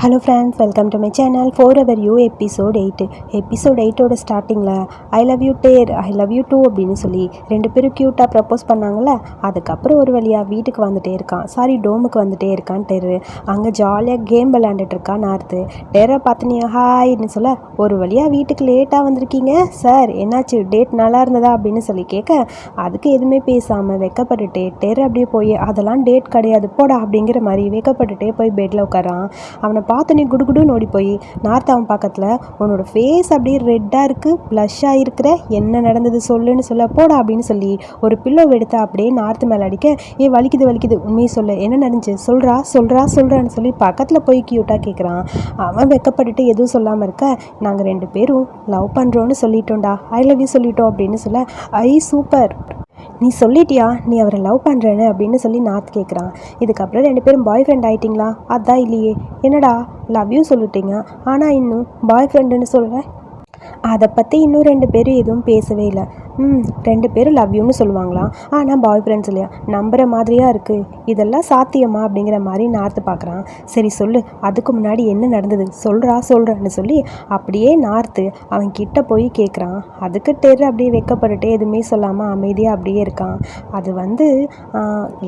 Hello friends welcome to my channel for our you episode eight episode எயிட்டோட ஸ்டார்டிங்கில் I love you dear I love you too அப்படின்னு சொல்லி ரெண்டு பேரும் க்யூட்டாக propose பண்ணாங்கல்ல அதுக்கப்புறம் ஒரு வழியாக வீட்டுக்கு வந்துகிட்டே இருக்கான். சாரி டோமுக்கு வந்துகிட்டே இருக்கான் டெரு. அங்கே ஜாலியாக கேம் விளையாண்டுட்டு இருக்கான் நார்த்து. டெரை பார்த்து ஹாய்னு சொல்ல ஒரு வழியாக வீட்டுக்கு லேட்டாக வந்திருக்கீங்க? சார் என்னாச்சு? டேட் நல்லா இருந்ததா? அப்படின்னு சொல்லி கேட்க அதுக்கு எதுவுமே பேசாமல் வெக்கப்பட்டுட்டே டெர் அப்படியே போய் அதெல்லாம் டேட் கிடையாது. போடா அப்படிங்கிற மாதிரி வெக்கப்பட்டுட்டே போய் பெட்டில் உட்காரான். அவனை பார்த்தோன்னே குடுகுடுன்னு ஓடி போய் நார்த் அவன் பக்கத்தில் உன்னோட ஃபேஸ் அப்படியே ரெட்டாக இருக்குது ப்ளஷ்ஷாக இருக்கிற என்ன நடந்தது சொல்லுன்னு சொல்ல போடா அப்படின்னு சொல்லி ஒரு பில்லோ எடுத்து அப்படியே நார்த்து மேலே அடிக்க ஏ வலிக்குது வலிக்குது உண்மையை சொல்லு என்ன நடந்துச்சு? சொல்கிறா சொல்கிறா சொல்கிறான்னு சொல்லி பக்கத்தில் போய் க்யூட்டாக கேட்குறான் அவன் வெக்கப்பட்டுட்டு எதுவும் சொல்லாமல் இருக்க நாங்கள் ரெண்டு பேரும் லவ் பண்ணுறோன்னு சொல்லிட்டோம்டா ஐ லவ் யூ சொல்லிட்டோம் அப்படின்னு சொல்ல ஐ சூப்பர் நீ சொல்லிட்டியா? நீ அவரை லவ் பண்ணுறேன்னு அப்படின்னு சொல்லி நாத் கேட்குறான் இதுக்கப்புறம் ரெண்டு பேரும் பாய் ஃப்ரெண்ட் ஆயிட்டிங்களா? அதான் இல்லையே. என்னடா? லவ் யூ சொல்லிட்டீங்க. ஆனால் இன்னும் பாய் ஃப்ரெண்டுன்னு சொல்கிறேன் அதை பற்றி இன்னும் ரெண்டு பேரும் எதுவும் பேசவே இல்லை. ம் ரெண்டு பேரும் லவ் யூன்னு சொல்லுவாங்களாம். ஆனால் பாய் ஃப்ரெண்ட்ஸ் இல்லையா? நம்புகிற மாதிரியாக இருக்குது இதெல்லாம் சாத்தியமா அப்படிங்கிற மாதிரி நார்த்து பார்க்குறான் சரி சொல்லு அதுக்கு முன்னாடி என்ன நடந்தது? சொல்கிறா சொல்கிறான்னு சொல்லி அப்படியே நார்த்து அவன் கிட்ட போய் கேட்குறான் அதுக்கு டெர் அப்படியே வைக்கப்பட்டுட்டே எதுவுமே சொல்லாமல் அமைதியாக அப்படியே இருக்கான். அது வந்து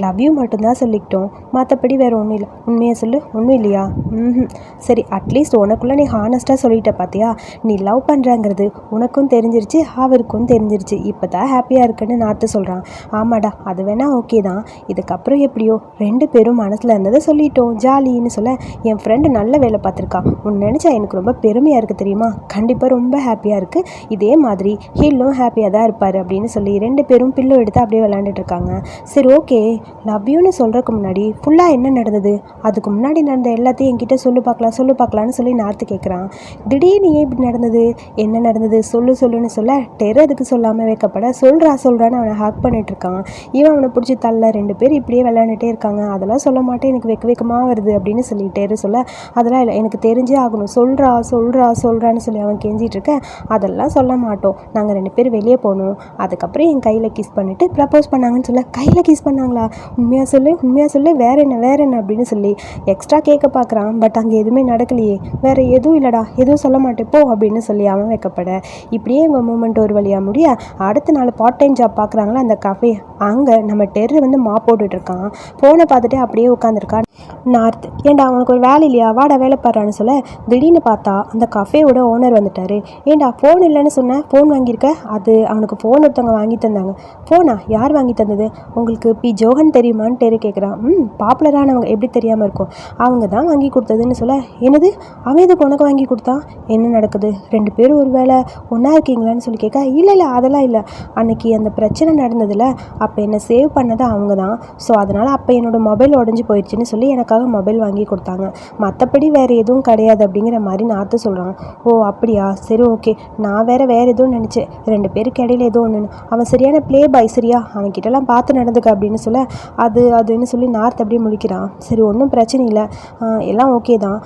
லவ் யூ மட்டும்தான் சொல்லிக்கிட்டோம். மற்றபடி வேறு ஒன்றும் இல்லை. உண்மையாக சொல்லு ஒன்றும் இல்லையா? ம் சரி அட்லீஸ்ட் உனக்குள்ளே நீ ஹானஸ்ட்டாக சொல்லிட்ட பார்த்தியா நீ லவ் பண்ணுறாங்கிறது உனக்கும் தெரிஞ்சிருச்சு அவருக்கும் தெரிஞ்சிருச்சு. இப்போ தான் ஹாப்பியாக இருக்குன்னு நாத்து சொல்கிறான் ஆமாடா அது வேணால் ஓகே தான். இதுக்கப்புறம் எப்படியோ ரெண்டு பேரும் மனசில் இருந்ததை சொல்லிட்டோம். ஜாலின்னு சொல்ல என் ஃப்ரெண்டு நல்ல வேலை பார்த்துருக்கா. உன் நினச்சா எனக்கு ரொம்ப பெருமையாக இருக்குது தெரியுமா? கண்டிப்பாக ரொம்ப ஹாப்பியாக இருக்குது இதே மாதிரி ஹில்லும் ஹாப்பியாக தான் இருப்பார் அப்படின்னு சொல்லி ரெண்டு பேரும் பில்லோ எடுத்து அப்படியே விளாண்டுட்டு இருக்காங்க. சரி ஓகே லவ் யூன்னு சொல்கிறதுக்கு முன்னாடி ஃபுல்லாக என்ன நடந்தது? அதுக்கு முன்னாடி நடந்த எல்லாத்தையும் என்கிட்ட சொல்லு பார்க்கலாம் சொல்லு பார்க்கலான்னு சொல்லி நார்த்து கேட்குறான் திடீர்னு ஏன் இப்படி நடந்தது? என்ன நடந்தது? சொல்லு சொல்லுன்னு சொல்ல டெர் அதுக்கு சொல்லாமல் வைக்கப்பட சொல்கிறா சொல்கிறான்னு அவனை ஹாக் பண்ணிட்டு இருக்கான் இவன் அவனை பிடிச்சி தள்ள ரெண்டு பேர் இப்படியே விளையாண்டுட்டே இருக்காங்க. அதெல்லாம் சொல்ல மாட்டேன். எனக்கு வெக்க வெக்கமாக வருது அப்படின்னு சொல்லிட்டே சொல்ல அதெல்லாம் இல்லை. எனக்கு தெரிஞ்சே ஆகணும். சொல்கிறா சொல்கிறா சொல்கிறான்னு சொல்லி அவன் கெஞ்சிட்டு இருக்க அதெல்லாம் சொல்ல மாட்டோம். நாங்கள் ரெண்டு பேர் வெளியே போகணும் அதுக்கப்புறம் என் கையில் கிஸ் பண்ணிவிட்டு ப்ரப்போஸ் பண்ணாங்கன்னு சொல்ல கையில் கிஸ் பண்ணாங்களா? உண்மையாக சொல்லு உண்மையாக சொல்லு. வேற என்ன வேற என்ன? அப்படின்னு சொல்லி எக்ஸ்ட்ரா கேட்க பார்க்குறான் பட் அங்கே எதுவுமே நடக்கலையே. வேற எதுவும் இல்லைடா. எதுவும் சொல்ல மாட்டேன். போ அப்படின்னு சொல்லி அவன் வைக்கப்பட. இப்படியே இவங்க மூமெண்ட் ஒரு வழியாக முடிய அடுத்த நாள் பார்ட் டைம் ஜாப் பார்க்குறாங்களா அந்த கஃபே அங்கே நம்ம டெர்ரு வந்து மாப் போட்டுட்ருக்கான் ஃபோனை பார்த்துட்டு அப்படியே உட்காந்துருக்கான் நார்த். ஏண்டா அவனுக்கு ஒரு வேலை இல்லையா? வாடா வேலை பாடுறான்னு சொல்ல திடீர்னு பார்த்தா அந்த கஃபேவோட ஓனர் வந்துட்டார். ஏண்டா ஃபோன் இல்லைன்னு சொன்னேன் ஃபோன் வாங்கியிருக்க? அது அவனுக்கு ஃபோன் ஒருத்தவங்க வாங்கி தந்தாங்க. ஃபோனா யார் வாங்கி தந்தது? உங்களுக்கு பி. ஜோகன் தெரியுமான்னு டெரு கேட்குறான் ம் பாப்புலரானவங்க எப்படி தெரியாமல் இருக்கும்? அவங்க தான் வாங்கி கொடுத்ததுன்னு சொல்ல என்னது? அவன் எதுக்கு உனக்கு வாங்கி கொடுத்தா? என்ன நடக்குது? ரெண்டு பேரும் ஒரு வேலை ஒன்றா இருக்கீங்களான்னு சொல்லி கேட்க இல்லை இல்லை அதெல்லாம் இல்லை. அன்னைக்கு அந்த பிரச்சனை நடந்ததில் அப்போ என்னை சேவ் பண்ணது அவங்க தான். ஸோ அதனால் அப்போ என்னோடய மொபைல் உடஞ்சி போயிடுச்சுன்னு சொல்லி எனக்கு எனக்காக மொபைல் வாங்கி கொடுத்தாங்க. மற்றபடி வேறு எதுவும் கிடையாது அப்படிங்கிற மாதிரி நாற்று சொல்கிறாங்க ஓ அப்படியா? சரி ஓகே. நான் வேறு வேறு எதுவும் நினச்சேன் ரெண்டு பேருக்கு இடையில ஏதோ ஒன்று அவன் சரியான ப்ளே பாய் சரியா? அவன்கிட்டலாம் பார்த்து நடந்துக்க அப்படின்னு சொல்ல அது அதுன்னு சொல்லி நார்த் அப்படியே முழிக்கிறான் சரி ஒன்றும் பிரச்சனை இல்லை. எல்லாம் ஓகே தான்.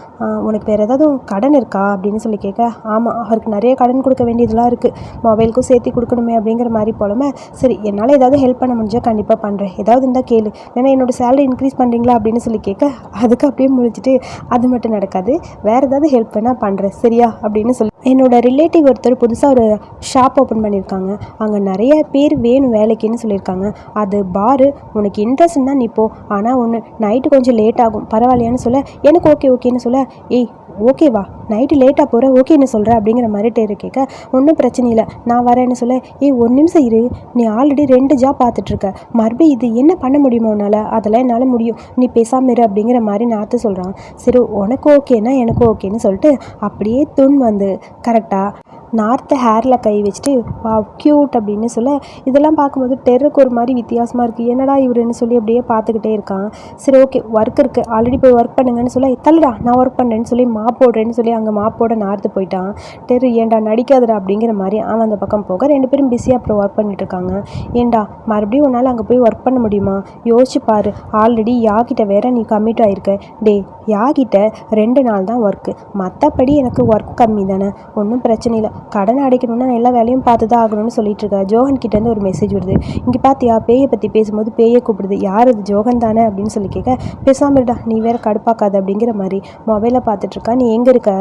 உனக்கு வேறு ஏதாவது கடன் இருக்கா? அப்படின்னு சொல்லி கேட்க ஆமாம் அவருக்கு நிறைய கடன் கொடுக்க வேண்டியதெல்லாம் இருக்குது மொபைலுக்கும் சேர்த்து கொடுக்கணுமே அப்படிங்கிற மாதிரி போலமே சரி என்னால் ஏதாவது ஹெல்ப் பண்ண முடிஞ்சால் கண்டிப்பாக பண்ணுறேன் ஏதாவது இருந்தால் கேளு. ஏன்னா என்னோடய சேலரி இன்க்ரீஸ் பண்ணுறீங்களா அப்படின்னு சொல்லி கேட்க அதுக்கு அப்படியே முடிச்சுட்டு அது மட்டும் நடக்காது. வேறு ஏதாவது ஹெல்ப் வேணால் பண்ணுறேன் சரியா? அப்படின்னு சொல்லி என்னோட ரிலேட்டிவ் ஒருத்தர் புதுசாக ஒரு ஷாப் ஓப்பன் பண்ணியிருக்காங்க. அங்கே நிறைய பேர் வேணும் வேலைக்குன்னு சொல்லியிருக்காங்க. அது பாரு உனக்கு இன்ட்ரெஸ்ட் தான் நீ போ. ஆனால் ஒன்று நைட்டு கொஞ்சம் லேட் ஆகும். பரவாயில்லையான்னு சொல்ல எனக்கு ஓகே ஓகேன்னு சொல்ல ஏய் ஓகேவா நைட்டு லேட்டாக போகிற ஓகேன்னு சொல்கிற அப்படிங்கிற மாதிரி டேரு கேட்க ஒன்றும் பிரச்சனை இல்லை நான் வரேன்னு சொல்ல. ஏய் ஒரு நிமிஷம் இரு. நீ ஆல்ரெடி ரெண்டு ஜாப் பார்த்துட்ருக்க. மறுபடியும் இது என்ன பண்ண முடியுமோ உன்னால்? அதெல்லாம் என்னால் முடியும். நீ பேசாமல் இரு அப்படிங்கிற மாதிரி நாற்று சொல்கிறான் சரி உனக்கு ஓகேனா எனக்கும் ஓகேன்னு சொல்லிட்டு அப்படியே துண் வந்து கரெக்டாக நார்த்து ஹேரில் கை வச்சுட்டு வா க்யூட் அப்படின்னு சொல்ல இதெல்லாம் பார்க்கும்போது டெருக்கு ஒரு மாதிரி வித்தியாசமாக இருக்குது என்னடா இவருன்னு சொல்லி அப்படியே பார்த்துக்கிட்டே இருக்கான். சரி ஓகே ஒர்க் இருக்குது ஆல்ரெடி போய் ஒர்க் பண்ணுங்கன்னு சொல்ல தள்ளுடா நான் ஒர்க் பண்ணுறேன்னு சொல்லி மாப் போடுறேன்னு சொல்லி அங்கே மாப்போட நார்த்து போயிட்டான். டெரு ஏண்டா நடிக்காதடா? அப்படிங்கிற மாதிரி அவன் அந்த பக்கம் போக ரெண்டு பேரும் பிஸியாக அப்புறம் ஒர்க் பண்ணிட்டு இருக்காங்க. ஏண்டா மறுபடியும் உன்னால் அங்கே போய் ஒர்க் பண்ண முடியுமா? யோசிச்சு பாரு. ஆல்ரெடி யாக்கிட்ட வேற நீ கம்மிட் ஆயிருக்க? டே யாகிட்ட ரெண்டு நாள் தான் ஒர்க்கு மற்றபடி எனக்கு ஒர்க் கம்மி தானே. ஒன்றும் பிரச்சனை இல்லை. கடன் அடைக்கணும்னா நான் எல்லா வேலையும் பார்த்து தான் ஆகணும்னு சொல்லிட்டு இருக்கா. ஜோகன் கிட்டேருந்து ஒரு மெசேஜ் வருது. இங்கே பார்த்தியா பேயை பற்றி பேசும்போது பேயை கூப்பிடுது. யார் அது? ஜோகன் தானே அப்படின்னு சொல்லி கேட்க பேசாமல்டா நீ வேற கடுப்பாக்காத அப்படிங்கிற மாதிரி மொபைலை பார்த்துட்ருக்கா நீ எங்கே இருக்க?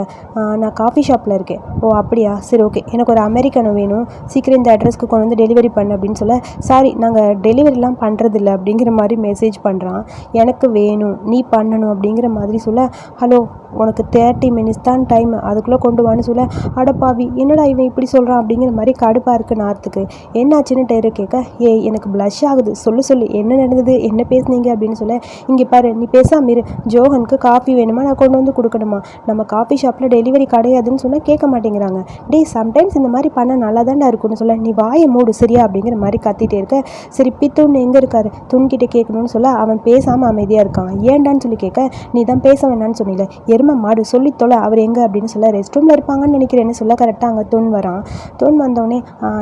நான் காஃபி ஷாப்பில் இருக்கேன். ஓ அப்படியா? சரி ஓகே எனக்கு ஒரு அமெரிக்கனோ வேணும். சீக்கிரம் இந்த அட்ரஸ்க்கு கொண்டு வந்து டெலிவரி பண்ணு அப்படின்னு சொல்ல சாரி நாங்கள் டெலிவரிலாம் பண்ணுறதில்ல அப்படிங்கிற மாதிரி மெசேஜ் பண்ணுறான் எனக்கு வேணும். நீ பண்ணணும் அப்படிங்கிற மாதிரி சொல்ல ஹலோ உனக்கு தேர்ட்டி மினிட்ஸ் தான் டைம் அதுக்குள்ளே கொண்டு வான்னு சொல்ல அடப்பாவி என்னடா இவன் இப்படி சொல்கிறான் அப்படிங்கிற மாதிரி கடுப்பாக இருக்குது நார்த்துக்கு. என்னாச்சுன்னு டெய்ரு கேட்க ஏய் எனக்கு ப்ளஷ் ஆகுது. சொல்லு சொல்லு. என்ன நடந்தது? என்ன பேசுனீங்க? அப்படின்னு சொல்ல இங்கே பாரு நீ பேசாம இரு. ஜோகனுக்கு காஃபி வேணுமா? நான் கொண்டு வந்து கொடுக்கணுமா? நம்ம காஃபி ஷாப்பில் டெலிவரி கிடையாதுன்னு சொன்னால் கேட்க மாட்டேங்கிறாங்க. டேய் சம்டைம்ஸ் இந்த மாதிரி பண்ணால் நல்லா தான்டா இருக்கும்னு சொல்ல நீ வாயை மூடு சரியா? அப்படிங்கிற மாதிரி கத்திட்டே இருக்க. சரி பித்துன்னு எங்கே இருக்காரு? துன்கிட்ட கேட்கணும்னு சொல்ல அவன் பேசாமல் அமைதியாக இருக்கான். ஏன்டான்னு சொல்லி கேட்க நீ தான் பேச வேணான்னு சொன்னில. எரும மாடு சொல்லி தொலை அவர் எங்கே? அப்படின்னு சொல்ல ரெஸ்ட் ரூமில் இருப்பாங்கன்னு நினைக்கிறேன்னு சொல்ல கரெக்டாக அங்கே தூண் வரான். தூண் வந்தோடனே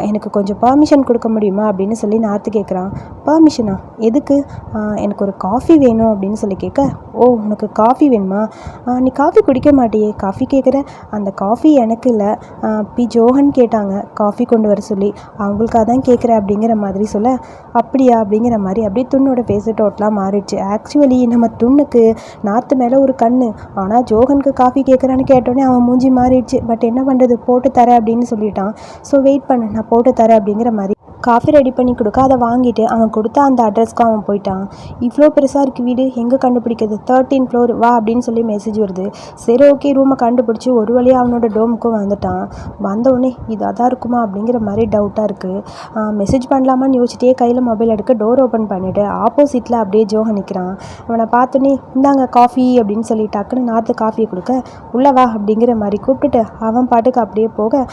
எனக்கு கொஞ்சம் பர்மிஷன் கொடுக்க முடியுமா? அப்படின்னு சொல்லி நார்த்து கேட்குறான் பர்மிஷனா எதுக்கு? எனக்கு ஒரு காஃபி வேணும். அப்படின்னு சொல்லி கேட்க ஓ உனக்கு காஃபி வேணுமா? நீ காஃபி குடிக்க மாட்டியே. காஃபி கேட்குற அந்த காஃபி எனக்கு இல்லை. பி. ஜோஹன் கேட்டாங்க காஃபி கொண்டு வர சொல்லி. அவங்களுக்காக தான் கேட்குறேன் அப்படிங்கிற மாதிரி சொல்ல அப்படியா? அப்படிங்கிற மாதிரி அப்படியே துண்ணோட பேச டோட்டலாக மாறிடுச்சு. ஆக்சுவலி நம்ம துண்ணுக்கு நார்த்து மேலே ஒரு கண் ஆனால் ஜோகனுக்கு காஃபி கேட்குறான்னு கேட்டோடனே அவன் மூஞ்சி மாறிடுச்சு. பட் என்ன பண்ணுறது போட்டு தரேன் அப்படின்னு சொல்லிட்டான். ஸோ வெயிட் பண்ணு. நான் போட்டு தரேன் அப்படிங்கிற மாதிரி. காஃபி ரெடி பண்ணி கொடுக்க அதை வாங்கிட்டு அவன் கொடுத்த அந்த அட்ரஸ்க்கு அவன் போயிட்டான். இவ்வளோ பெருசாக இருக்குது வீடு எங்கே கண்டுபிடிக்கிறது? தேர்ட்டீன் ஃப்ளோர் வா அப்படின்னு சொல்லி மெசேஜ் வருது. சரி ஓகே ரூமை கண்டுபிடிச்சி ஒரு வழியாக அவனோட டோமுக்கும் வந்துட்டான். வந்தவுடனே இதாக தான் இருக்குமா அப்படிங்கிற மாதிரி டவுட்டாக இருக்குது மெசேஜ் பண்ணலாமான்னு யோசிச்சிட்டே கையில் மொபைல் எடுக்க டோர் ஓப்பன் பண்ணிவிட்டு ஆப்போசிட்டில் அப்படியே ஜோஹன் நிற்கிறான் அவனை பார்த்தோன்னே இந்தாங்க காஃபி அப்படின்னு சொல்லி டக்குன்னு நார்த்து காஃபியை கொடுக்க உள்ளே வா அப்படிங்கிற மாதிரி கூப்பிட்டுட்டு அவன் பாட்டுக்கு அப்படியே போக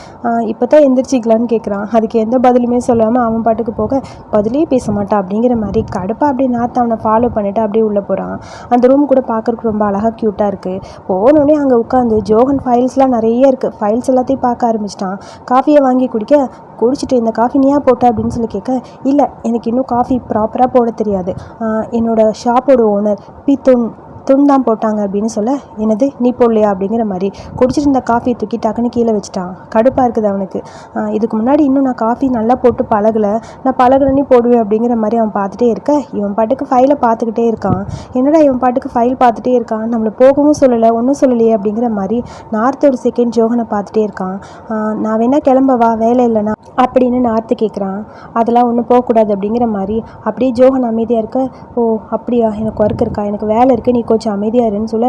இப்போ தான் எந்திரிச்சிக்கலான்னு கேட்குறான் அதுக்கு எந்த பதிலுமே சொல்லாமல் அவன் பாட்டுக்கு போக பதிலே பேச மாட்டான் அப்படிங்கிற மாதிரி கடுப்பாக அப்படியே நார்த்து அவனை ஃபாலோ பண்ணிவிட்டு அப்படியே உள்ளே போகிறான் அந்த ரூம் கூட பார்க்குறக்கு ரொம்ப அழகாக க்யூட்டாக இருக்குது போனோடனே அங்கே உட்காந்து ஜோகன் ஃபைல்ஸ்லாம் நிறைய இருக்குது ஃபைல்ஸ் எல்லாத்தையும் பார்க்க ஆரம்பிச்சிட்டான். காஃபியை வாங்கி குடிக்க குடிச்சிட்டு இந்த காஃபி நீயா போட்ட அப்படின்னு சொல்லி கேட்க இல்லை எனக்கு இன்னும் காஃபி ப்ராப்பராக போட தெரியாது. என்னோடய ஷாப்போட ஓனர் பித்தோன் துன் தான் போட்டாங்க அப்படின்னு சொல்ல என்னது நீ போடலையா? அப்படிங்கிற மாதிரி. குடிச்சிட்டு இருந்த காஃபியை தூக்கி டக்குன்னு கீழே வச்சுட்டான். கடுப்பாக இருக்குது அவனுக்கு. இதுக்கு முன்னாடி இன்னும் நான் காஃபி நல்லா போட்டு பழகலை. நான் பழகலன்னு போடுவேன் அப்படிங்கிற மாதிரி அவன் பார்த்துட்டே இருக்க. இவன் பாட்டுக்கு ஃபைலை பார்த்துக்கிட்டே இருக்கான். என்னடா இவன் பாட்டுக்கு ஃபைல் பார்த்துட்டே இருக்கான்? நம்மளை போகவும் சொல்லலை ஒன்றும் சொல்லலையே? அப்படிங்கிற மாதிரி நார்த் ஒரு செகண்ட் ஜோகனை பார்த்துட்டே இருக்கான். நான் வேணா கிளம்பவா? வேலை இல்லைனா அப்படின்னு நார்த்து கேட்குறான் அதெல்லாம் ஒன்றும் போகக்கூடாது அப்படிங்கிற மாதிரி அப்படியே ஜோகன் அமைதியாக இருக்க ஓ அப்படியா? எனக்கு ஒர்க் இருக்கா? எனக்கு வேலை இருக்குது நீ கொஞ்சம் அமைதியாக இருன்னு சொல்ல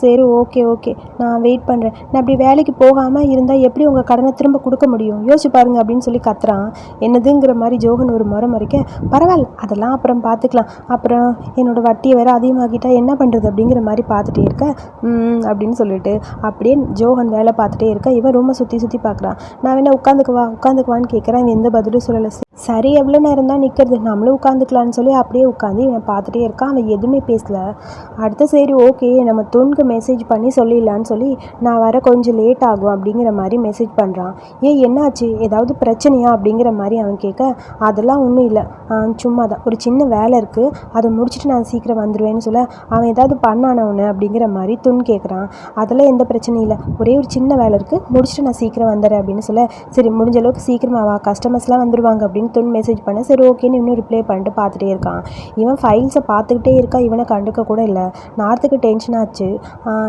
சரி ஓகே ஓகே நான் வெயிட் பண்ணுறேன் நான் அப்படி வேலைக்கு போகாமல் இருந்தால் எப்படி உங்கள் கடனை திரும்ப கொடுக்க முடியும்? யோசிச்சு பாருங்க அப்படின்னு சொல்லி கத்துறான். என்னதுங்கிற மாதிரி ஜோகன் ஒரு முறை முறைக்க பரவாயில்ல அதெல்லாம் அப்புறம் பார்த்துக்கலாம் அப்புறம் என்னோட வட்டியை வேறு அதிகமாகிட்டா என்ன பண்ணுறது அப்படிங்கிற மாதிரி பார்த்துட்டே இருக்க அப்படின்னு சொல்லிட்டு அப்படியே ஜோகன் வேலை பார்த்துட்டே இருக்க. இவன் ரொம்ப சுற்றி சுற்றி பார்க்குறான் நான் வேணா உட்காந்துக்குவா உட்காந்துக்குவான்னு கேட்குறேன் எந்த பதிலும் சொல்லலை. சரி எவ்வளோ நேரம் தான் நிற்கிறது நம்மளும் உட்காந்துக்கலான்னு சொல்லி அப்படியே உட்காந்து இவன் பார்த்துட்டே இருக்கான். அவன் எதுவுமே பேசல. அடுத்து சரி ஓகே நம்ம தூண்க்கு மெசேஜ் பண்ணி சொல்லிடலான்னு சொல்லி நான் வர கொஞ்சம் லேட் ஆகும் அப்படிங்கிற மாதிரி மெசேஜ் பண்ணுறான் ஏன் என்னாச்சு? ஏதாவது பிரச்சனையா? அப்படிங்கிற மாதிரி அவன் கேட்க அதெல்லாம் ஒன்றும் இல்லை. சும்மா தான் ஒரு சின்ன வேலை இருக்குது அதை முடிச்சுட்டு நான் சீக்கிரம் வந்துடுவேன்னு சொல்ல அவன் ஏதாவது பண்ணானவனு அப்படிங்கிற மாதிரி துன் கேட்குறான் அதெல்லாம் எந்த பிரச்சனையும் இல்லை. ஒரே ஒரு சின்ன வேலை இருக்குது முடிச்சுட்டு நான் சீக்கிரம் வந்துடுறேன் அப்படின்னு சொல்ல சரி முடிஞ்ச அளவுக்கு சீக்கிரமாக அவள் கஸ்டமர்ஸ்லாம் வந்துடுவாங்க அப்படின்னு துண் மெசேஜ் பண்ண சரி ஓகேன்னு இன்னும் ரிப்ளை பண்ணிட்டு பார்த்துட்டே இருக்கான். இவன் ஃபைல்ஸை பார்த்துக்கிட்டே இருக்கா இவனை கண்டுக்க கூட இல்லை. நார்த்துக்கு டென்ஷன் ஆச்சு.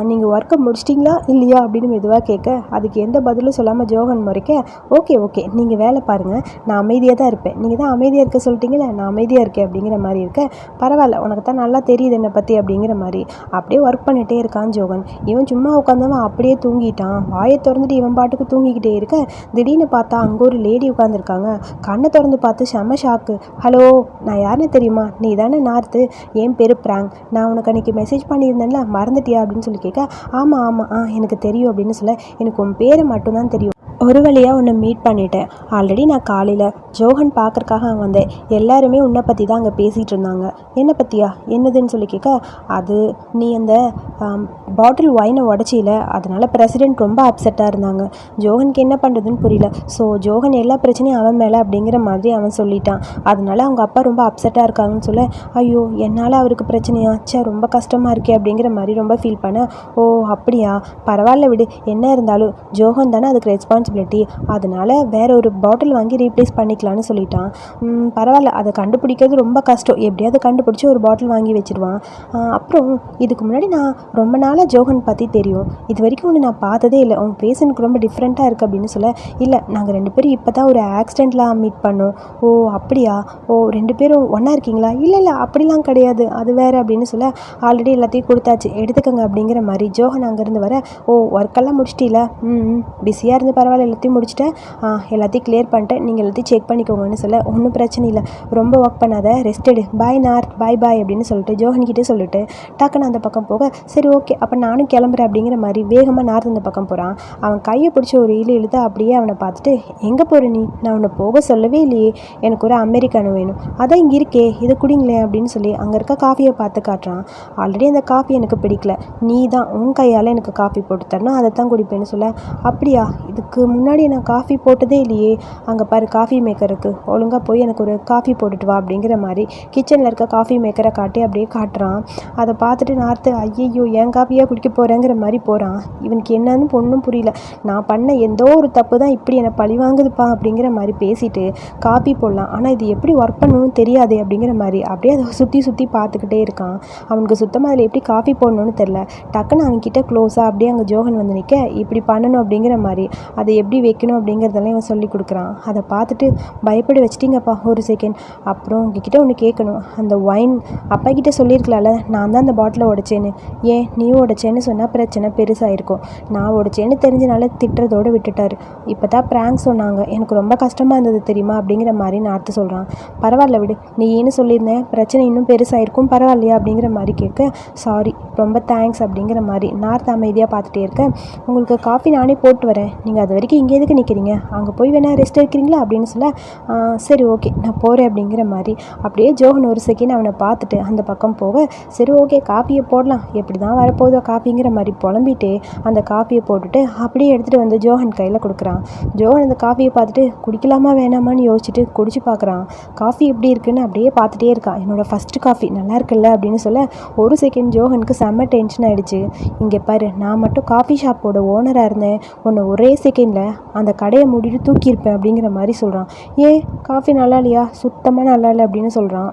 நீங்கள் ஒர்க்கை முடிச்சிட்டிங்களா இல்லையா அப்படின்னு மெதுவாக கேட்க அதுக்கு எந்த பதிலும் சொல்லாமல் ஜோகன் முறைக்க ஓகே ஓகே நீங்கள் வேலை பாருங்கள் நான் அமைதியாக தான் இருப்பேன். நீங்கள் தான் அமைதியாக இருக்க சொல்லிட்டீங்களே நான் அமைதியாக இருக்கேன் அப்படிங்கிற மாதிரி இருக்க பரவாயில்ல உனக்கு தான் நல்லா தெரியுது என்னை பற்றி அப்படிங்கிற மாதிரி. அப்படியே ஒர்க் பண்ணிகிட்டே இருக்கான் ஜோகன். இவன் சும்மா உட்காந்தவன் அப்படியே தூங்கிட்டான். வாயை திறந்துட்டு இவன் பாட்டுக்கு தூங்கிக்கிட்டே இருக்க திடீர்னு பார்த்தா அங்கே ஒரு லேடி உட்காந்துருக்காங்க கண்ணை திறந்து பார்த்து செம ஷாக்கு ஹலோ நான் யாருன்னு தெரியுமா? நீ தானே நார்த்து. என் பேர் பிராங் நான் உனக்கு அன்றைக்கி மெசேஜ் பண்ணியிருந்தேன்ல மறந்துட்டியா? அப்படின்னு சொல்லி கேட்க ஆமாம் ஆமாம் ஆ எனக்கு தெரியும் அப்படின்னு சொல்ல எனக்கு உன் பேரை மட்டும்தான் தெரியும். ஒரு வழியாக உன்னை மீட் பண்ணிட்டேன். ஆல்ரெடி நான் காலையில் ஜோஹன் பார்க்கறக்காக வந்தேன். எல்லாருமே உன்னை பற்றி தான் அங்கே பேசிகிட்டு இருந்தாங்க. என்னை பற்றியா என்னதுன்னு சொல்லி கேட்க அது நீ அந்த பாட்டில் ஒயினை உடச்சியில அதனால் பிரசிடெண்ட் ரொம்ப அப்செட்டாக இருந்தாங்க. ஜோகனுக்கு என்ன பண்ணுறதுன்னு புரியல. ஸோ ஜோகன் எல்லா பிரச்சனையும் அவன் மேலே அப்படிங்கிற மாதிரி அவன் சொல்லிட்டான். அதனால் அவங்க அப்பா ரொம்ப அப்செட்டாக இருக்காங்கன்னு சொல்ல ஐயோ என்னால் அவருக்கு பிரச்சனையா? சே ரொம்ப கஷ்டமாக இருக்கே அப்படிங்கிற மாதிரி ரொம்ப ஃபீல் பண்ண ஓ அப்படியா? பரவாயில்ல விடு. என்ன இருந்தாலும். ஜோகன் தானே அதுக்கு ரெஸ்பான்ஸ் பாசிபிலிட்டி அதனால வேற ஒரு பாட்டில் வாங்கி ரீப்ளேஸ் பண்ணிக்கலான்னு சொல்லிட்டான். பரவாயில்ல. அதை கண்டுபிடிக்கிறது ரொம்ப கஷ்டம். எப்படியாவது கண்டுபிடிச்சி ஒரு பாட்டில் வாங்கி வச்சுருவான். அப்புறம் இதுக்கு முன்னாடி நான் ரொம்ப நாளாக ஜோகன் பற்றி தெரியும். இது வரைக்கும் ஒன்று நான் பார்த்ததே இல்லை. உன் ஃபேஸ் எனக்கு ரொம்ப டிஃப்ரெண்ட்டாக இருக்குது அப்படின்னு சொல்ல இல்லை நாங்கள் ரெண்டு பேரும் இப்போ தான் ஒரு ஆக்சிடெண்ட்டில் மீட் பண்ணோம். ஓ அப்படியா? ஓ ரெண்டு பேரும் ஒன்றா இருக்கீங்களா? இல்லை இல்லை அப்படிலாம் கிடையாது. அது வேறு அப்படின்னு சொல்ல ஆல்ரெடி எல்லாத்தையும் கொடுத்தாச்சு. எடுத்துக்கோங்க அப்படிங்கிற மாதிரி ஜோகன் அங்கேருந்து வர ஓ ஒர்க்கெல்லாம் முடிச்சிட்டில? ம் பிஸியாக இருந்து பரவாயில்ல. எல்லாத்தையும் முடிச்சுட்டேன். ஆ எல்லாத்தையும் கிளியர் பண்ணிட்டேன். நீங்கள் எல்லாத்தையும் செக் பண்ணிக்கோங்கன்னு சொல்ல ஒன்றும் பிரச்சனை இல்லை. ரொம்ப ஒர்க் பண்ணாத. ரெஸ்ட் எடு. பாய் நார் பாய் பாய் அப்படின்னு சொல்லிட்டு ஜோஹன்கிட்டே சொல்லிட்டு டக்குன்னு அந்த பக்கம் போக சரி ஓகே அப்போ நானும் கிளம்புறேன் அப்படிங்கிற மாதிரி வேகமாக நார்த் அந்த பக்கம் போகிறான் அவன் கையை பிடிச்சி ஒரு இழு இழுத்து அப்படியே அவனை பார்த்துட்டு எங்கே போகிற நீ? நான் உன்னை போக சொல்லவே இல்லையே. எனக்கு ஒரு அமெரிக்கானு வேணும். அதான் இங்கே இருக்கே. இதை குடிங்களேன் அப்படின்னு சொல்லி அங்கே இருக்க காஃபியை பார்த்து காட்டுறான். ஆல்ரெடி அந்த காஃபி எனக்கு பிடிக்கல. நீ தான் உன் கையால் எனக்கு காஃபி போட்டு தரணும். அதை தான் குடிப்பேன்னு சொல்ல அப்படியா? இதுக்கு முன்னாடி நான் காஃபி போட்டதே இல்லையே. அங்கே பாரு காஃபி மேக்கர் இருக்குது ஒழுங்காக போய் எனக்கு ஒரு காஃபி போட்டுட்டு வா அப்படிங்கிற மாதிரி கிச்சனில் இருக்க காஃபி மேக்கரை காட்டி அப்படியே காட்டுறான். அதை பார்த்துட்டு நார்த்து ஐயையோ என் காஃபியாக குடிக்க போகிறேங்கிற மாதிரி போகிறான் இவனுக்கு என்னன்னு ஒன்றும் புரியல. நான் பண்ண எந்த ஒரு தப்பு தான் இப்படி என்னை பழி வாங்குதுப்பா அப்படிங்கிற மாதிரி பேசிட்டு காஃபி போடலாம். ஆனால் இது எப்படி ஒர்க் பண்ணணும்னு தெரியாது அப்படிங்கிற மாதிரி அப்படியே அதை சுற்றி சுற்றி பார்த்துக்கிட்டே இருக்கான். அவனுக்கு சுத்தமாக அதில் எப்படி காஃபி போடணும்னு தெரில டக்குன்னு அவன்கிட்ட க்ளோஸாக அப்படியே அங்கே ஜோகன் வந்து நிற்க இப்படி பண்ணணும் அப்படிங்கிற மாதிரி. அதை எப்படி வைக்கணும் அப்படிங்கிறதெல்லாம் இவன் சொல்லி கொடுக்குறான். அதை பார்த்துட்டு பயப்பட வச்சிட்டிங்கப்பா ஒரு செகண்ட் அப்புறம் உங்ககிட்ட ஒன்று கேட்கணும். அந்த ஒயின் அப்பா கிட்டே சொல்லியிருக்கலாம்ல நான் தான் அந்த பாட்டிலை உடைச்சேன்னு. ஏன்? நீ உடைச்சேன்னு சொன்னால் பிரச்சனை பெருசாகிருக்கும் நான் உடைச்சேன்னு தெரிஞ்சனால திட்டுறதோடு விட்டுட்டார். இப்போ தான் ப்ராங்க் சொன்னாங்க. எனக்கு ரொம்ப கஷ்டமாக இருந்தது தெரியுமா? அப்படிங்கிற மாதிரி நார்த்து சொல்கிறான் பரவாயில்ல விடு. நீ ஏன்னு சொல்லியிருந்தேன். பிரச்சனை இன்னும் பெருசாயிருக்கும். பரவாயில்லையா? அப்படிங்கிற மாதிரி கேட்க சாரி ரொம்ப தேங்க்ஸ் அப்படிங்கிற மாதிரி நார்த் அமைதியாக பார்த்துட்டே இருக்க உங்களுக்கு காஃபி நானே போட்டு வரேன். நீங்கள் அது வரைக்கும் இங்கே எதுக்கு நிற்கிறீங்க அங்கே போய் வேணால் ரெஸ்ட் எடுக்கிறீங்களா? அப்படின்னு சொல்ல சரி ஓகே நான் போகிறேன் அப்படிங்கிற மாதிரி. அப்படியே ஜோகன் ஒரு செகண்ட் அவனை பார்த்துட்டு அந்த பக்கம் போக சரி ஓகே காஃபியை போடலாம். எப்படி தான் வரப்போதோ காஃபிங்கிற மாதிரி புலம்பிட்டு அந்த காஃபியை போட்டுட்டு அப்படியே எடுத்துகிட்டு வந்து ஜோஹன் கையில் கொடுக்குறான். ஜோஹன் அந்த காஃபியை பார்த்துட்டு குடிக்கலாமா வேணாமான்னு யோசிச்சுட்டு குடிச்சு பார்க்குறான். காஃபி எப்படி இருக்குன்னு அப்படியே பார்த்துட்டே இருக்கான். என்னோடய ஃபஸ்ட்டு காஃபி நல்லா இருக்குல்ல? அப்படின்னு சொல்ல ஒரு செகண்ட் ஜோஹனுக்கு செம்ம டென்ஷன் ஆகிடுச்சு இங்கே பாரு நான் மட்டும் காஃபி ஷாப்போட ஓனராக இருந்தேன். உன்னை ஒரே செகண்ட் செகண்டில் அந்த கடையை மூடிட்டு தூக்கியிருப்பேன் அப்படிங்கிற மாதிரி சொல்கிறான் ஏன் காஃபி நல்லா இல்லையா? சுத்தமாக நல்லா இல்லை அப்படின்னு சொல்கிறான்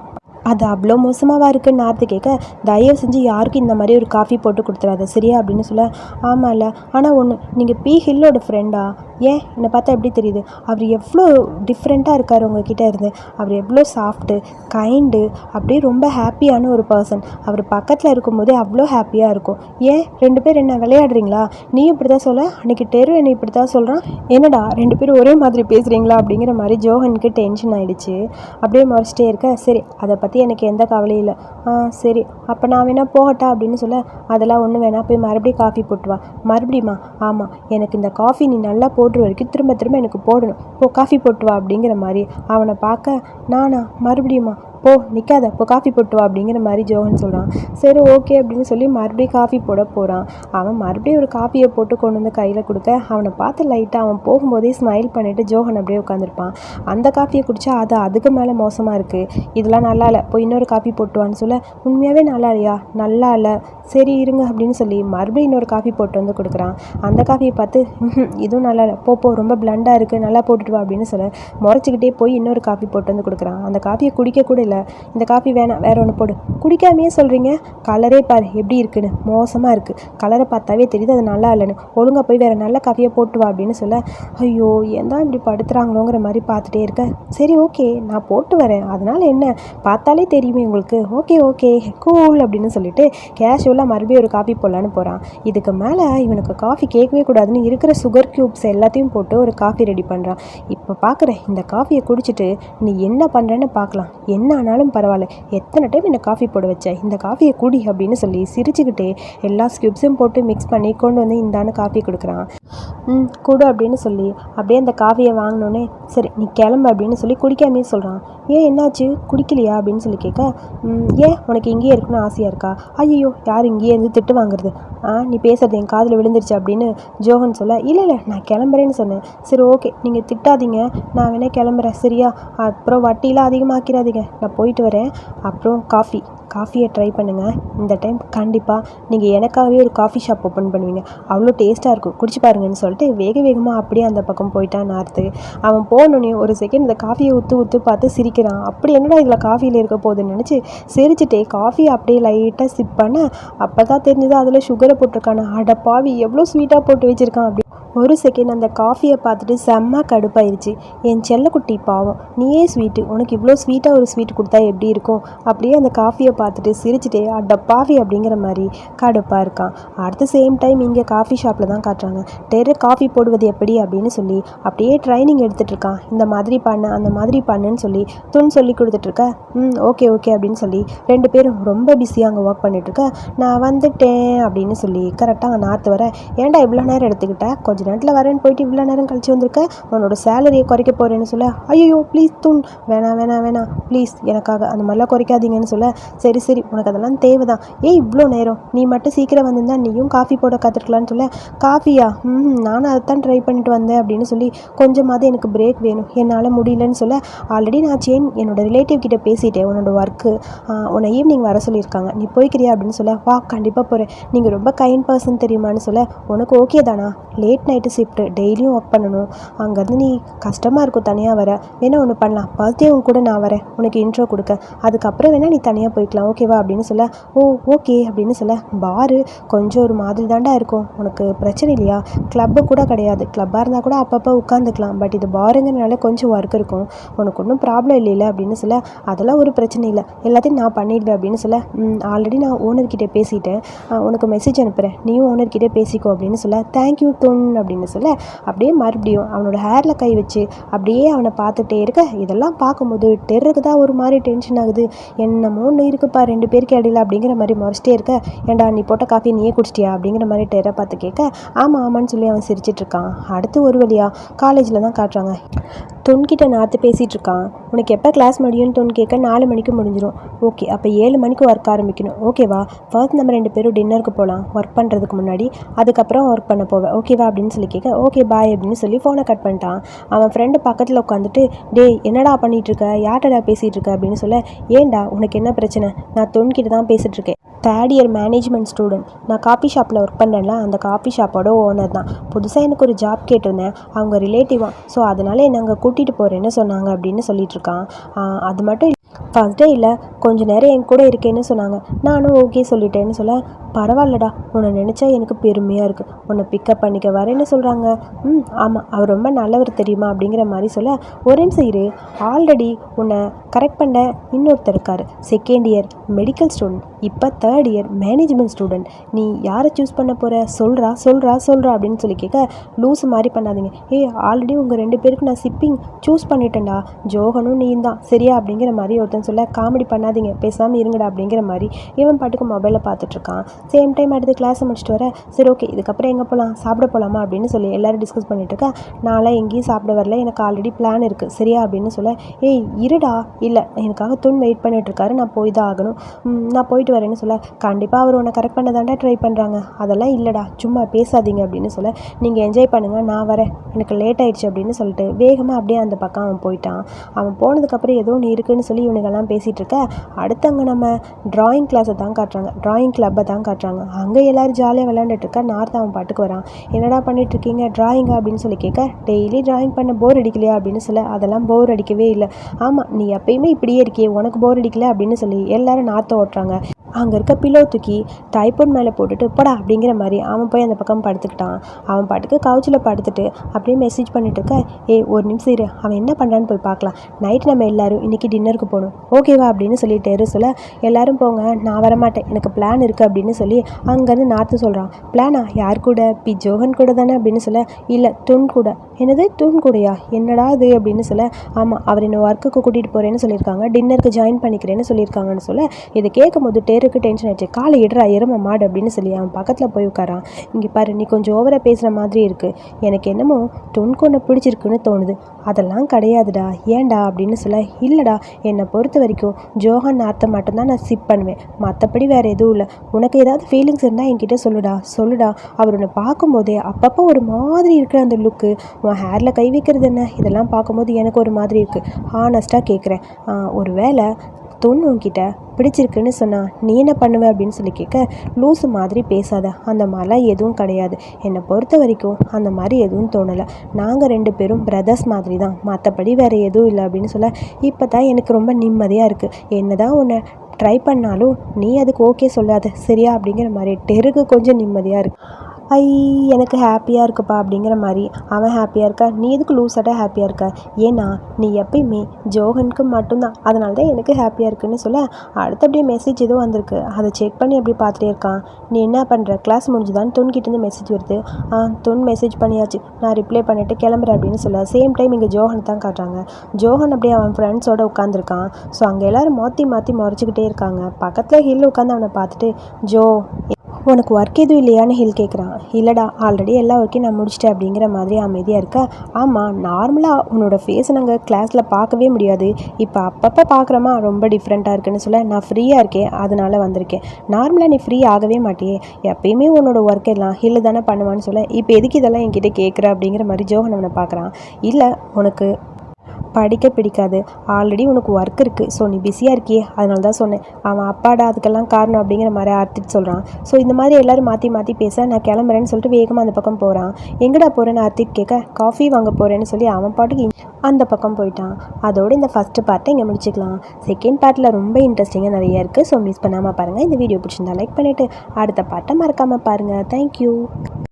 அது அவ்வளோ மோசமாவா இருக்குன்னு நார்த்து கேட்க தயவு செஞ்சு யாருக்கும் இந்த மாதிரி ஒரு காஃபி போட்டு கொடுத்துறாத சரியா? அப்படின்னு சொல்ல ஆமாம்ல ஆனால் ஒன்று நீங்கள் பி ஹில்லோட ஃப்ரெண்டா ஏன்? என்னை பார்த்தா எப்படி தெரியுது? அவர் எவ்வளோ டிஃப்ரெண்ட்டாக இருக்கார் உங்ககிட்ட இருந்து. அவர் எவ்வளோ சாஃப்ட்டு கைண்டு அப்படியே ரொம்ப ஹாப்பியான ஒரு பர்சன் அவர் பக்கத்தில் இருக்கும்போதே அவ்வளோ ஹாப்பியாக இருக்கும். ஏன்? ரெண்டு பேர் என்ன விளையாடுறீங்களா? நீ இப்படி தான் சொல்ல அன்றைக்கி டெரு என்னை இப்படி தான் சொல்கிறான் என்னடா ரெண்டு பேரும் ஒரே மாதிரி பேசுகிறீங்களா அப்படிங்கிற மாதிரி ஜோஹனுக்கு டென்ஷன் ஆகிடுச்சு அப்படியே முறைச்சிட்டே இருக்க சரி அதை பற்றி பற்றி எனக்கு எந்த கவலையும் இல்லை. ஆ சரி. அப்போ நான் வேணா போகட்டா அப்படின்னு சொல்ல அதெல்லாம் ஒன்றும் வேணாம் போய் மறுபடியும் காஃபி போட்டு வா. மறுபடியுமா? ஆமாம் எனக்கு இந்த காஃபி நீ நல்லா போடுற வரைக்கும் திரும்ப திரும்ப எனக்கு போடணும். போ காஃபி போட்டு வா அப்படிங்கிற மாதிரி அவனை பார்க்க நானா? மறுபடியுமா? போ நிற்காத இப்போ காஃபி போட்டு வா அப்படிங்கிற மாதிரி ஜோகன் சொல்கிறான் சரி ஓகே அப்படின்னு சொல்லி மறுபடியும் காஃபி போட போகிறான் அவன் மறுபடியும் ஒரு காஃபியை போட்டு கொண்டு வந்து கையில் கொடுக்க அவனை பார்த்து லைட்டாக அவன் போகும்போதே ஸ்மைல் பண்ணிவிட்டு ஜோகன் அப்படியே உட்காந்துருப்பான் அந்த காஃபியை குடித்தா அது அதுக்கு மேலே மோசமாக இருக்குது இதெல்லாம் நல்லா இல்லை. போய் இன்னொரு காஃபி போட்டுவான்னு சொல்ல உண்மையாகவே நல்லா இல்லையா? நல்லா இல்லை. சரி இருங்க அப்படின்னு சொல்லி மறுபடியும் இன்னொரு காஃபி போட்டு வந்து கொடுக்குறான். அந்த காஃபியை பார்த்து இதுவும் நல்லா இல்லை. போ போ ரொம்ப பிளண்டாக இருக்குது நல்லா போட்டுட்டு வா அப்படின்னு சொல்ல முறைச்சிக்கிட்டே போய் இன்னொரு காஃபி போட்டு வந்து கொடுக்குறான். அந்த காஃபியை குடிக்க கூட இல்லை. இந்த காஃபி வேணாம் வேற ஒன்று போடு. குடிக்காமையே சொல்கிறீங்க கலரே பாரு எப்படி இருக்குன்னு. மோசமாக இருக்குது கலரை பார்த்தாவே தெரியுது அது நல்லா இல்லைன்னு. ஒழுங்காக போய் வேறு நல்ல காஃபியை போட்டு வா அப்படின்னு சொல்ல ஐயோ ஏன் இப்படி படுத்துறாங்களோங்கிற மாதிரி பார்த்துட்டே இருக்க? சரி ஓகே நான் போட்டு வரேன். அதனால் என்ன? பார்த்தாலே தெரியுமே உங்களுக்கு. ஓகே ஓகே கூல் அப்படின்னு சொல்லிட்டு கேஷுவலாக மறுபடியும் ஒரு காஃபி போடலான்னு போகிறான் இதுக்கு மேலே இவனுக்கு காஃபி கேட்கவே கூடாதுன்னு இருக்கிற சுகர் க்யூப்ஸ் எல்லாத்தையும் போட்டு ஒரு காஃபி ரெடி பண்ணுறான் இப்போ பார்க்குறேன் இந்த காஃபியை குடிச்சிட்டு நீ என்ன பண்ணுறேன்னு பார்க்கலாம் என்ன ஆனாலும் பரவாயில்ல. எத்தனை டைம் இந்த காஃபி போட வச்ச? இந்த காஃபியை குடி அப்படின்னு சொல்லி சிரிச்சுக்கிட்டே எல்லா ஸ்கியூப்ஸும் போட்டு மிக்ஸ் பண்ணி கொண்டு வந்து இந்தான்னு காஃபி கொடுக்குறான். ம் கொடு அப்படின்னு சொல்லி அப்படியே அந்த காஃபியை வாங்கினோன்னே சரி நீ கிளம்பு அப்படின்னு சொல்லி குடிக்காமே சொல்கிறான் ஏன் என்னாச்சு? குடிக்கலையா அப்படின்னு சொல்லி கேட்க ஏன் உனக்கு இங்கேயே இருக்கணும்னு ஆசையாக இருக்கா? ஐயோ யார் இங்கேயே இருந்து திட்டு வாங்குறது? ஆ நீ பேசுறது என் காதில் விழுந்துருச்சு அப்படின்னு ஜோகன் சொல்ல இல்லை இல்லை நான் கிளம்புறேன்னு சொன்னேன். சரி ஓகே நீங்கள் திட்டாதீங்க. நான் வேணால் கிளம்புறேன். சரியா? அப்புறம் வட்டிலாம் அதிகமாக்கிறாதீங்க. நான் போயிட்டு வரேன். அப்புறம் காஃபி காஃபியை ட்ரை பண்ணுங்கள் இந்த டைம் கண்டிப்பாக நீங்கள் எனக்காகவே ஒரு காஃபி ஷாப் ஓப்பன் பண்ணுவீங்க. அவ்வளோ டேஸ்ட்டாக இருக்கும். குடிச்சு பாருங்கன்னு சொல்லிட்டு வேக வேகமாக அப்படியே அந்த பக்கம் போயிட்டான் நார்த்து. அவன் போனோடனே ஒரு செகண்ட் இந்த காஃபியை ஊற்று ஊற்று பார்த்து சிரிக்கிறான். அப்படி என்னடா இதில் காஃபியில் இருக்க போகுதுன்னு நினச்சி சிரிச்சுட்டே காஃபி அப்படியே லைட்டாக சிப் பண்ண அப்போ தான் தெரிஞ்சது அதில் சுகரை போட்டிருக்கான. அடப்பாவி எவ்வளோ ஸ்வீட்டாக போட்டு வச்சுருக்கான் அப்படி ஒரு செகண்ட் அந்த காஃபியை பார்த்துட்டு செம்ம கடுப்பாயிருச்சு. என் செல்லக்குட்டி பாவம் நீயே ஸ்வீட்டு உனக்கு இவ்வளோ ஸ்வீட்டாக ஒரு ஸ்வீட் கொடுத்தா எப்படி இருக்கும்? அப்படியே அந்த காஃபியை பார்த்துட்டு சிரிச்சுட்டே அட பாவி அப்படிங்கிற மாதிரி கடுப்பாக இருக்கான். அடுத்த சேம் டைம் இங்கே காஃபி ஷாப்பில் தான் காட்டுறாங்க. டெரு காஃபி போடுவது எப்படி? அப்படின்னு சொல்லி அப்படியே ட்ரைனிங் எடுத்துகிட்டு இருக்கான். இந்த மாதிரி பண்ணு அந்த மாதிரி பண்ணுன்னு சொல்லி துண் சொல்லி கொடுத்துட்ருக்க ம் ஓகே ஓகே அப்படின்னு சொல்லி ரெண்டு பேரும் ரொம்ப பிஸியாக அங்கே ஒர்க் பண்ணிட்டுருக்க நான் வந்துட்டேன் அப்படின்னு சொல்லி கரெக்டாக அங்கே நாற்று வர ஏன்டா இவ்வளோ நேரம் எடுத்துக்கிட்ட? கொஞ்ச நேரத்தில் வரேன்னு போயிட்டு இவ்வளோ நேரம் கழிச்சு வந்திருக்க? உன்னோட சேலரியை குறைக்க போகிறேன்னு சொல்ல? ஐயோ ப்ளீஸ் தூண். வேணாம் வேணாம் வேணாம் ப்ளீஸ் எனக்காக அந்த மாதிரிலாம் குறைக்காதீங்கன்னு சொல்ல. சரி சரி. உனக்கு அதெல்லாம் தேவை தான் ஏன் இவ்வளோ நேரம்? நீ மட்டும் சீக்கிரம் வந்திருந்தா நீயும் காஃபி போட கற்றுக்கலான்னு சொல்ல. காஃபியா ம் நானும் அதை தான் ட்ரை பண்ணிட்டு வந்தேன் அப்படின்னு சொல்லி கொஞ்சமாவது எனக்கு பிரேக் வேணும். என்னால் முடியலன்னு சொல்ல. ஆல்ரெடி நான் சேன் என்னோட ரிலேட்டிவ் கிட்டே பேசிட்டேன் உன்னோட ஒர்க்கு உன்னை ஈவினிங் வர சொல்லியிருக்காங்க. நீ போய்க்கிறியா அப்படின்னு சொல்ல? வா கண்டிப்பாக போகிறேன் நீங்கள் ரொம்ப கைண்ட் பர்சன் தெரியுமான்னு சொல்ல? உனக்கு ஓகே தானா? லேட் நைட்டு ஷிஃப்ட்டு டெய்லியும் ஒர்க் பண்ணணும். அங்கேருந்து நீ கஷ்டமாக இருக்கும் தனியாக வர. வேணா ஒன்று பண்ணலாம். பர்த்டே உன் கூட நான் வரேன். உனக்கு இன்ட்ரோ கொடுக்க. அதுக்கப்புறம் வேணால் நீ தனியாக போய்க்கலாம். ஓகேவா அப்படின்னு சொல்ல. ஓ ஓகே அப்படின்னு சொல்ல. பாரு கொஞ்சம் ஒரு மாதிரி தாண்டா இருக்கும். உனக்கு பிரச்சனை இல்லையா? கிளப்பு கூட கிடையாது. கிளப்பாக இருந்தால் கூட அப்பப்போ உட்காந்துக்கலாம் பட் இது பாருங்கிறனால கொஞ்சம் ஒர்க் இருக்கும். உனக்கு ஒன்றும் ப்ராப்ளம் இல்லைல்ல? அப்படின்னு சொல்ல. அதெல்லாம் ஒரு பிரச்சனை இல்லை. எல்லாத்தையும் நான் பண்ணிடுவேன் அப்படின்னு சொல்ல. ஆல்ரெடி நான் ஓனர்கிட்ட பேசிட்டேன். உனக்கு மெசேஜ் அனுப்புகிறேன் நீயும் ஓனர்கிட்ட பேசிக்கோ அப்படின்னு சொல்ல. தேங்க்யூ தொன் அப்படின்னு சொல்ல அப்படியே மறுபடியும் அவனோட ஹேரில் கை வச்சு அப்படியே அவனை பார்த்துட்டே இருக்க. இதெல்லாம் பார்க்கும்போது டெருக்கு தான் ஒரு மாதிரி டென்ஷன் ஆகுது. என்னமோ ஒன்று இருக்குப்பா ரெண்டு பேருக்கு இடையில அப்படிங்கிற மாதிரி முறைச்சிட்டே இருக்க. ஏன்டா நீ போட்ட காஃபி நீயே குடிச்சிட்டியா? அப்படிங்கிற மாதிரி டெரை பார்த்து கேட்க ஆமாம் ஆமான்னு சொல்லி அவன் சிரிச்சிட்டு இருக்கான். அடுத்து ஒரு வழியா காலேஜில் தான் காட்டுறாங்க. தொன்கிட்ட நாத்து பேசிகிட்டு இருக்கான். உனக்கு எப்போ கிளாஸ் முடியும்னு தொன் கேட்க நாலு மணிக்கு முடிஞ்சிடும் ஓகே அப்போ ஏழு மணிக்கு ஒர்க் ஆரம்பிக்கணும். ஓகேவா ஃபர்ஸ்ட் நம்ம ரெண்டு பேரும் டின்னருக்கு போகலாம் ஒர்க் பண்ணுறதுக்கு முன்னாடி அதுக்கப்புறம் ஒர்க் பண்ண போவேன் ஓகேவா அப்படின்னு சொல்லி கேட்க ஓகே பாய் அப்படின்னு சொல்லி ஃபோனை கட் பண்ணிட்டான். அவன் ஃப்ரெண்டு பக்கத்தில் உட்காந்துட்டு டேய் என்னடா பண்ணிட்டு இருக்க பேசிகிட்ருக்க அப்படின்னு சொல்ல ஏன்டா உனக்கு என்ன பிரச்சனை? நான் தொன்கிட்ட தான் பேசிகிட்ருக்கேன் தேர்ட் இயர் மேனேஜ்மெண்ட் ஸ்டூடெண்ட் நான் காஃபி ஷாப்பில் ஒர்க் பண்ணேன்ல அந்த காஃபி ஷாப்போட ஓனர் தான். புதுசாக எனக்கு ஒரு ஜாப் கேட்டிருந்தேன். அவங்க ரிலேட்டிவாக ஸோ அதனால் என்னை அங்கே கூட்டிகிட்டு போகிறேன்னு சொன்னாங்க அப்படின்னு சொல்லிட்டு இருக்கான் அது மட்டும் ஃபஸ்ட் டே இல்லை நேரம் என் கூட இருக்கேன்னு சொன்னாங்க. நானும் ஓகே சொல்லிட்டேன்னு சொல்ல பரவாயில்லடா உன்னை நினச்சா எனக்கு பெருமையாக இருக்குது உன்னை பிக்கப் பண்ணிக்க வரேன்னு சொல்கிறாங்க ம் ஆமாம் அவர் ரொம்ப நல்லவர் தெரியுமா? அப்படிங்கிற மாதிரி சொல்ல ஒரே நிமிஷம் இரு ஆல்ரெடி உன்னை கரெக்ட் பண்ண இன்னொருத்தர் இருக்கார். செகண்ட் இயர் மெடிக்கல் ஸ்டூடெண்ட் இப்போ தேர்ட் இயர் மேனேஜ்மெண்ட் ஸ்டூடெண்ட் நீ யாரை சூஸ் பண்ண போகிற சொல்கிறா சொல்கிறா சொல்கிறா அப்படின்னு சொல்லி கேட்க லூஸ் மாதிரி பண்ணாதீங்க. ஏய் ஆல்ரெடி உங்கள் ரெண்டு பேருக்கு நான் சிப்பிங் சூஸ் பண்ணிட்டேன்டா. ஜோகனும் நீ தான். சரியா? அப்படிங்கிற மாதிரி ஒருத்தன் சொல்ல காமெடி பண்ணாதீங்க பேசாமல் இருங்கடா அப்படிங்கிற மாதிரி இவன் பாட்டுக்கு மொபைலில் பார்த்துட்ருக்கான். சேம் டைம் அடுத்து கிளாஸை முடிச்சுட்டு வர சரி ஓகே இதுக்கப்புறம் எங்கே போகலாம் சாப்பிட போகலாமா அப்படின்னு சொல்லி எல்லோரும் டிஸ்கஸ் பண்ணிட்டுருக்கா நான்லாம் எங்கேயும் சாப்பிட வரல எனக்கு ஆல்ரெடி பிளான் இருக்குது சரியா? அப்படின்னு சொல்ல ஏய் இருடா இல்லை எனக்காக துண் வெயிட் பண்ணிட்டுருக்காரு நான் போய் தான் ஆகணும். நான் போயிட்டு வரேன்னு சொல்ல கண்டிப்பாக அவர் உன்னை கரெக்ட் பண்ண தாண்டா ட்ரை பண்ணுறாங்க அதெல்லாம் இல்லைடா சும்மா பேசாதீங்க அப்படின்னு சொல்ல நீங்கள் என்ஜாய் பண்ணுங்கள் நான் வரேன். எனக்கு லேட் ஆயிடுச்சு அப்படின்னு சொல்லிட்டு வேகமாக அப்படியே அந்த பக்கம் அவன் போயிட்டான். அவன் போனதுக்கப்புறம் ஏதோ ஒன்று இருக்குன்னு சொல்லி இவனுங்கெல்லாம் பேசிகிட்டு இருக்க அடுத்தவங்க நம்ம ட்ராயிங் கிளாஸை தான் காட்டுறாங்க. ட்ராயிங் கிளப்பை தான் காட்டுறாங்க. அங்கே எல்லோரும் ஜாலியாக விளையாண்டுட்டு இருக்கா நார்த் அவன் பாட்டுக்கு வரான். என்னடா பண்ணிட்டு இருக்கீங்க அப்படின்னு சொல்லி கேட்க டெய்லி ட்ராயிங் பண்ண போர் அடிக்கலையா? அப்படின்னு சொல்ல அதெல்லாம் போர் அடிக்கவே இல்லை. ஆமாம் நீ எப்பயுமே இப்படியே இருக்கியே உனக்கு போர் அடிக்கல? அப்படின்னு சொல்லி எல்லாரும் நார்த்தை ஓட்டுறாங்க. அங்கே இருக்க பிலோ தூக்கி டைப்போட் மேலே போட்டுட்டு போடா அப்படிங்கிற மாதிரி அவன் போய் அந்த பக்கம் படுத்துக்கிட்டான். அவன் பாட்டுக்கு கவுச்சில் படுத்துட்டு அப்படியே மெசேஜ் பண்ணிட்டு இருக்க ஏய் ஒரு நிமிஷம் இரு அவன் என்ன பண்ணுறான்னு போய் பார்க்கலாம். நைட் நம்ம எல்லாரும் இன்றைக்கி டின்னருக்கு போகணும். ஓகேவா அப்படின்னு சொல்லிட்டு சொல்ல எல்லாரும் போங்க நான் வரமாட்டேன். எனக்கு பிளான் இருக்குது அப்படின்னு சொல்லி அங்கேருந்து நார்த்து சொல்கிறான் பிளானா யார் கூட? பி. ஜோகன் கூட தானே? அப்படின்னு சொல்ல இல்லை துண் கூட. என்னது? தூண் கூடையா? என்னடா இது? அப்படின்னு சொல்ல ஆமாம் அவர் என்னை ஒர்க்குக்கு கூட்டிகிட்டு போகிறேன்னு சொல்லியிருக்காங்க டின்னருக்கு ஜாயின் பண்ணிக்கிறேன்னு சொல்லியிருக்காங்கன்னு சொல்ல இதை கேட்கும் போது பேருக்கு டென்ஷன் ஆயிடுச்சு. காலை இடறா எரும மாடு அப்படின்னு சொல்லி அவன் பக்கத்தில் போய் உட்காரான். இங்கே பாரு நீ கொஞ்சம் ஓவராக பேசுகிற மாதிரி இருக்குது எனக்கு என்னமோ டொன்க்கு ஒன்று பிடிச்சிருக்குன்னு தோணுது. அதெல்லாம் கிடையாதுடா. ஏன்டா அப்படின்னு சொல்ல இல்லைடா. என்னை பொறுத்த வரைக்கும் ஜோஹன் நார்த்தை மட்டும்தான் நான் சிப் பண்ணுவேன். மற்றபடி வேறு எதுவும் இல்லை. உனக்கு ஏதாவது ஃபீலிங்ஸ் இருந்தால் என்கிட்ட சொல்லுடா. சொல்லுடா. அவர் உன்னை பார்க்கும்போதே அப்பப்போ ஒரு மாதிரி இருக்கிற அந்த லுக்கு உன் ஹேரில் கை வைக்கிறது என்ன? இதெல்லாம் பார்க்கும்போது எனக்கு ஒரு மாதிரி இருக்குது ஹானஸ்ட்டாக கேட்குறேன் ஒரு வேளை தூண் உங்ககிட்ட பிடிச்சிருக்குன்னு சொன்னால் நீ என்ன பண்ணுவ அப்படின்னு சொல்லி கேட்க லூஸு மாதிரி பேசாத. அந்த மாதிரிலாம் எதுவும் கிடையாது. என்னை பொறுத்த வரைக்கும் அந்த மாதிரி எதுவும் தோணலை. நாங்கள் ரெண்டு பேரும் பிரதர்ஸ் மாதிரி தான் மற்றபடி வேறு எதுவும் இல்லை அப்படின்னு சொல்ல இப்போ தான் எனக்கு ரொம்ப நிம்மதியாக இருக்குது என்ன தான் உன்னை ட்ரை பண்ணாலும் நீ அதுக்கு ஓகே சொல்லாத. சரியா? அப்படிங்கிற மாதிரி டெருக்கு கொஞ்சம் நிம்மதியாக இருக்குது ஐ எனக்கு ஹாப்பியாக இருக்குப்பா அப்படிங்கிற மாதிரி அவன் ஹாப்பியாக இருக்கா? நீ எதுக்கு லூஸாட்டாக ஹாப்பியாக இருக்க? ஏன்னா நீ எப்பயுமே ஜோகனுக்கு மட்டும்தான். அதனால தான் எனக்கு ஹாப்பியாக இருக்குன்னு சொல்ல அடுத்து அப்படியே மெசேஜ் எதுவும் வந்திருக்கு. அதை செக் பண்ணி அப்படி பார்த்துட்டே இருக்கான். நீ என்ன பண்ணுற கிளாஸ் முடிஞ்சுதான் துன்கிட்டேருந்து மெசேஜ் வருது. ஆ துன் மெசேஜ் பண்ணியாச்சு. நான் ரிப்ளை பண்ணிவிட்டு கிளம்புறேன் அப்படின்னு சொல்ல சேம் டைம் இங்கே ஜோகன் தான் காட்டுறாங்க. ஜோகன் அப்படியே அவன் ஃப்ரெண்ட்ஸோடு உட்காந்துருக்கான் ஸோ அங்கே எல்லோரும் மாற்றி மாற்றி முறைச்சிக்கிட்டே இருக்காங்க. பக்கத்தில் ஹில் உட்காந்து அவனை பார்த்துட்டு ஜோ உனக்கு ஒர்க் எதுவும் இல்லையான்னு ஹில் கேட்குறான் இல்லைடா ஆல்ரெடி எல்லா ஒர்க்கையும் நான் முடிச்சிட்டேன் அப்படிங்கிற மாதிரி அமைதியாக இருக்கா. ஆமாம் நார்மலாக உன்னோட ஃபேஸை நாங்கள் கிளாஸில் பார்க்கவே முடியாது. இப்போ அப்பப்போ பார்க்குறோமா? ரொம்ப டிஃப்ரெண்ட்டாக இருக்குன்னு சொல்ல நான் ஃப்ரீயாக இருக்கேன். அதனால் வந்திருக்கேன். நார்மலாக நீ ஃப்ரீ ஆகவே மாட்டியே. எப்பயுமே உன்னோட ஒர்க் எல்லாம் ஹில் தானே பண்ணுவான்னு சொல்ல இப்போ எதுக்கு இதெல்லாம் என்கிட்ட கேட்குற அப்படிங்கிற மாதிரி ஜோகன் அவனை பார்க்குறான். இல்லை உனக்கு படிக்க பிடிக்காது. ஆல்ரெடி உனக்கு ஒர்க் இருக்குது ஸோ நீ பிஸியாக இருக்கியே. அதனால தான் சொன்னேன். அவன் அப்பாடா அதுக்கெல்லாம் காரணம் அப்படிங்கிற மாதிரி அர்த்திட்டு சொல்கிறான் ஸோ இந்த மாதிரி எல்லோரும் மாற்றி மாற்றி பேச நான் கிளம்புறேன்னு சொல்லிட்டு வேகமாக அந்த பக்கம் போகிறான் எங்கடா போகிறேன்னு அர்த்திட் கேட்க காஃபி வாங்க போகிறேன்னு சொல்லி அவன் பாட்டுக்கு அந்த பக்கம் போயிட்டான். அதோடு இந்த ஃபஸ்ட்டு பார்ட்டை இங்கே முடிச்சுக்கலாம். செகண்ட் பார்ட்டில் ரொம்ப இன்ட்ரெஸ்டிங்காக நிறைய இருக்குது ஸோ மிஸ் பண்ணாமல் பாருங்கள் இந்த வீடியோ பிடிச்சிருந்தா லைக் பண்ணிவிட்டு அடுத்த பாட்டை மறக்காமல் பாருங்கள் தேங்க்யூ